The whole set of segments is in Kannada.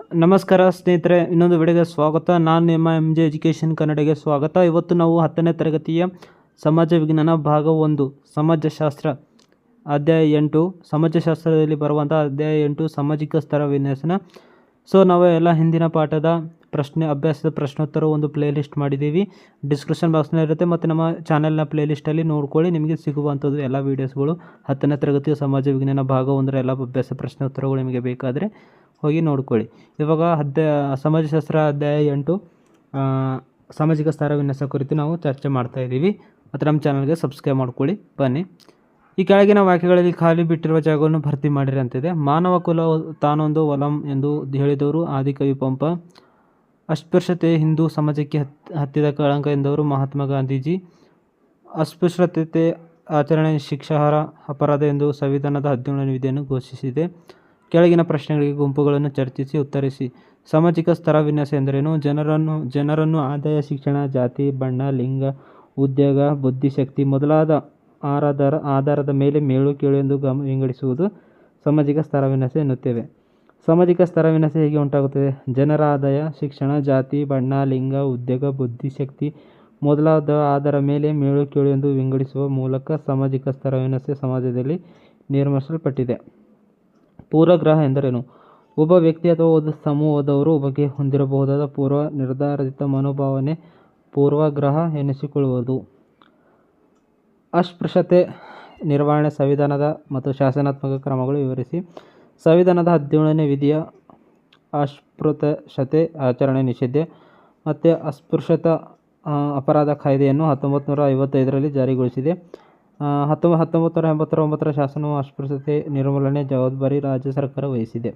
ನಮಸ್ಕಾರ ಸ್ನೇಹಿತರೆ, ಇನ್ನೊಂದು ವಿಡಿಯೋಗೆ ಸ್ವಾಗತ. ನಾನು ನಿಮ್ಮ ಎಂ ಜೆ ಎಜುಕೇಷನ್ ಕನ್ನಡಗೆ ಸ್ವಾಗತ. ಇವತ್ತು ನಾವು ಹತ್ತನೇ ತರಗತಿಯ ಸಮಾಜ ವಿಜ್ಞಾನ ಭಾಗ ಒಂದು, ಸಮಾಜಶಾಸ್ತ್ರ, ಅಧ್ಯಾಯ ಎಂಟು. ಸಮಾಜಶಾಸ್ತ್ರದಲ್ಲಿ ಬರುವಂಥ ಅಧ್ಯಾಯ ಎಂಟು, ಸಾಮಾಜಿಕ ಸ್ತರ ವಿನ್ಯಾಸನ. ಸೊ, ನಾವು ಎಲ್ಲ ಹಿಂದಿನ ಪಾಠದ ಪ್ರಶ್ನೆ, ಅಭ್ಯಾಸದ ಪ್ರಶ್ನೋತ್ತರ ಒಂದು ಪ್ಲೇ ಲಿಸ್ಟ್ ಮಾಡಿದ್ದೀವಿ ಡಿಸ್ಕ್ರಿಪ್ಷನ್ ಬಾಕ್ಸ್ನಲ್ಲಿರುತ್ತೆ ಮತ್ತು ನಮ್ಮ ಚಾನೆಲ್ನ ಪ್ಲೇ ಲಿಸ್ಟಲ್ಲಿ ನೋಡ್ಕೊಳ್ಳಿ. ನಿಮಗೆ ಸಿಗುವಂಥದ್ದು ಎಲ್ಲ ವೀಡಿಯೋಸ್ಗಳು ಹತ್ತನೇ ತರಗತಿಯ ಸಮಾಜ ವಿಜ್ಞಾನ ಭಾಗ ಒಂದರ ಎಲ್ಲ ಅಭ್ಯಾಸ ಪ್ರಶ್ನೋತ್ತರಗಳು ನಿಮಗೆ ಬೇಕಾದರೆ ಹೋಗಿ ನೋಡ್ಕೊಳ್ಳಿ. ಇವಾಗ ಅಧ್ಯಾಯ ಸಮಾಜಶಾಸ್ತ್ರ ಅಧ್ಯಾಯ ಎಂಟು ಸಾಮಾಜಿಕ ಸ್ತರ ವಿನ್ಯಾಸ ಕುರಿತು ನಾವು ಚರ್ಚೆ ಮಾಡ್ತಾ ಇದ್ದೀವಿ. ಮತ್ತು ನಮ್ಮ ಚಾನಲ್ಗೆ ಸಬ್ಸ್ಕ್ರೈಬ್ ಮಾಡ್ಕೊಳ್ಳಿ. ಬನ್ನಿ. ಈ ಕೆಳಗಿನ ವಾಕ್ಯಗಳಲ್ಲಿ ಖಾಲಿ ಬಿಟ್ಟಿರುವ ಜಾಗವನ್ನು ಭರ್ತಿ ಮಾಡಿರಿ ಅಂತಿದೆ. ಮಾನವ ಕುಲ ತಾನೊಂದು ವಲಂ ಎಂದು ಹೇಳಿದವರು ಆದಿಕವಿ ಪಂಪ ಅಸ್ಪೃಶ್ಯತೆ ಹಿಂದೂ ಸಮಾಜಕ್ಕೆ ಹತ್, ಹತ್ತಿದ ಕಳಂಕ ಎಂದವರು ಮಹಾತ್ಮ ಗಾಂಧೀಜಿ. ಅಸ್ಪೃಶ್ಯತೆ ಆಚರಣೆ ಶಿಕ್ಷಾರ್ಹ ಅಪರಾಧ ಎಂದು ಸಂವಿಧಾನದ ಹದಿನೇಳನೇ ವಿಧಿಯನ್ನು ಘೋಷಿಸಿದೆ. ಕೆಳಗಿನ ಪ್ರಶ್ನೆಗಳಿಗೆ ಗುಂಪುಗಳನ್ನು ಚರ್ಚಿಸಿ, ಉತ್ತರಿಸಿ. ಸಾಮಾಜಿಕ ಸ್ತರ ವಿನ್ಯಾಸ ಎಂದರೇನು? ಜನರನ್ನು ಜನರನ್ನು ಆದಾಯ, ಶಿಕ್ಷಣ, ಜಾತಿ, ಬಣ್ಣ, ಲಿಂಗ, ಉದ್ಯೋಗ, ಬುದ್ಧಿಶಕ್ತಿ ಮೊದಲಾದ ಆರಾಧಾರ, ಆಧಾರದ ಮೇಲೆ ಮೇಲು, ಕೀಳು ಎಂದು ಗಮ, ವಿಂಗಡಿಸುವುದು ಸಾಮಾಜಿಕ ಸ್ತರ ವಿನ್ಯಾಸ ಎನ್ನುತ್ತೇವೆ. ಸಾಮಾಜಿಕ ಸ್ತರ ವಿನ್ಯಾಸ ಹೇಗೆ ಉಂಟಾಗುತ್ತದೆ? ಜನರ ಆದಾಯ, ಶಿಕ್ಷಣ, ಜಾತಿ, ಬಣ್ಣ, ಲಿಂಗ, ಉದ್ಯೋಗ, ಬುದ್ಧಿಶಕ್ತಿ ಮೊದಲಾದ ಆಧಾರ ಮೇಲೆ ಮೇಲು, ಕೀಳು ಎಂದು ವಿಂಗಡಿಸುವ ಮೂಲಕ ಸಾಮಾಜಿಕ ಸ್ತರ ವಿನ್ಯಾಸ ಸಮಾಜದಲ್ಲಿ ನಿರ್ಮಿಸಲ್ಪಟ್ಟಿದೆ. ಪೂರ್ವಗ್ರಹ ಎಂದರೇನು? ಒಬ್ಬ ವ್ಯಕ್ತಿ ಅಥವಾ ಒಂದು ಸಮೂಹದವರು ಬಗ್ಗೆ ಹೊಂದಿರಬಹುದಾದ ಪೂರ್ವ ನಿರ್ಧಾರಿತ ಮನೋಭಾವನೆ ಪೂರ್ವಗ್ರಹ ಎನಿಸಿಕೊಳ್ಳುವುದು. ಅಸ್ಪೃಶ್ಯತೆ ನಿರ್ವಹಣೆ, ಸಂವಿಧಾನದ ಮತ್ತು ಶಾಸನಾತ್ಮಕ ಕ್ರಮಗಳು ವಿವರಿಸಿ. ಸಂವಿಧಾನದ ಹದಿನೇಳನೇ ವಿಧಿಯ ಅಸ್ಪೃತಶತೆ ಆಚರಣೆ ನಿಷೇಧ ಮತ್ತು ಅಸ್ಪೃಶ್ಯತ, ಅಪರಾಧ ಕಾಯ್ದೆಯನ್ನು ಹತ್ತೊಂಬತ್ತು ನೂರ ಐವತ್ತೈದರಲ್ಲಿ ಜಾರಿಗೊಳಿಸಿದೆ. ಹತ್ತೊಂಬ ಹತ್ತೊಂಬತ್ತರ ಎಂಬತ್ತರ ಒಂಬತ್ತರ ಶಾಸನವು ಅಸ್ಪೃಶ್ಯತೆ ನಿರ್ಮೂಲನೆ ಜವಾಬ್ದಾರಿ ರಾಜ್ಯ ಸರ್ಕಾರ ವಹಿಸಿದೆ.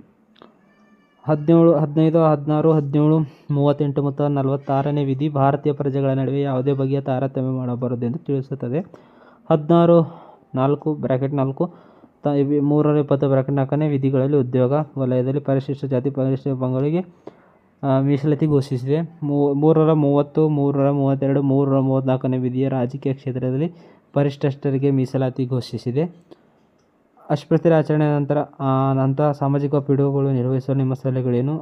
ಹದಿನೇಳು ಹದಿನೈದು ಹದಿನಾರು ಹದಿನೇಳು ಮೂವತ್ತೆಂಟು ಮತ್ತು ನಲವತ್ತಾರನೇ ವಿಧಿ ಭಾರತೀಯ ಪ್ರಜೆಗಳ ನಡುವೆ ಯಾವುದೇ ಬಗೆಯ ತಾರತಮ್ಯ ಮಾಡಬಾರದು ಎಂದು ತಿಳಿಸುತ್ತದೆ. ಹದಿನಾರು ನಾಲ್ಕು ಬ್ರ್ಯಾಕೆಟ್ ನಾಲ್ಕು ತ ಮೂರರ ಇಪ್ಪತ್ತು ಬ್ರ್ಯಾಕೆಟ್ ನಾಲ್ಕನೇ ವಿಧಿಗಳಲ್ಲಿ ಉದ್ಯೋಗ ವಲಯದಲ್ಲಿ ಪರಿಶಿಷ್ಟ ಜಾತಿ ಪರಿಶಿಷ್ಟ ಆ, ಮೀಸಲಾತಿ ಘೋಷಿಸಿದೆ. ಮೂರರ ಮೂವತ್ತು ಮೂರರ ಮೂವತ್ತೆರಡು ಮೂರರ ಮೂವತ್ತ್ನಾಲ್ಕನೇ ವಿಧಿಯ ರಾಜಕೀಯ ಕ್ಷೇತ್ರದಲ್ಲಿ ಪರಿಶಿಷ್ಟರಿಗೆ ಮೀಸಲಾತಿ ಘೋಷಿಸಿದೆ. ಅಸ್ಪೃಶ್ಯತೆ ಆಚರಣೆ ನಂತರ ನಂತರ ಸಾಮಾಜಿಕ ಪಿಡುಗುಗಳು ನಿರ್ವಹಿಸಲು ನಿಮ್ಮ ಸಲಹೆಗಳೇನು?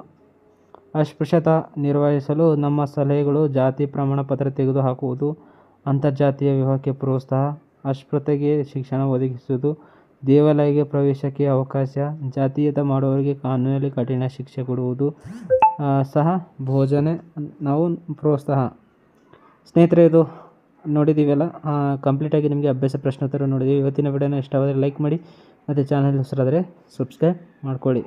ಅಸ್ಪೃಶ್ಯತಾ ನಿರ್ವಹಿಸಲು ನಮ್ಮ ಸಲಹೆಗಳು ಜಾತಿ ಪ್ರಮಾಣ ಪತ್ರ ತೆಗೆದುಹಾಕುವುದು, ಅಂತರ್ಜಾತೀಯ ವಿವಾಹಕ್ಕೆ ಪ್ರೋತ್ಸಾಹ ಅಸ್ಪೃತೆಗೆ ಶಿಕ್ಷಣ ಒದಗಿಸುವುದು, ದೇವಾಲಯಕ್ಕೆ ಪ್ರವೇಶಕ್ಕೆ ಅವಕಾಶ, ಜಾತೀಯತ ಮಾಡುವವರಿಗೆ ಕಾನೂನಲ್ಲಿ ಕಠಿಣ ಶಿಕ್ಷೆ ಕೊಡುವುದು ಸಹ ಭೋಜನೆ, ನಾವು ಪ್ರೋತ್ಸಾಹ. ಸ್ನೇಹಿತರೆ, ಇದು ನೋಡಿದ್ದೀವಲ್ಲ ಕಂಪ್ಲೀಟಾಗಿ ನಿಮಗೆ ಅಭ್ಯಾಸ ಪ್ರಶ್ನೋತ್ತರ ನೋಡಿದ್ದೀವಿ ಇವತ್ತಿನ ವಿಡಿಯೋನ ಇಷ್ಟವಾದರೆ ಲೈಕ್ ಮಾಡಿ, ಮತ್ತು ಚಾನಲ್ ಹೆಸರಾದರೆ ಸಬ್ಸ್ಕ್ರೈಬ್ ಮಾಡ್ಕೊಳ್ಳಿ.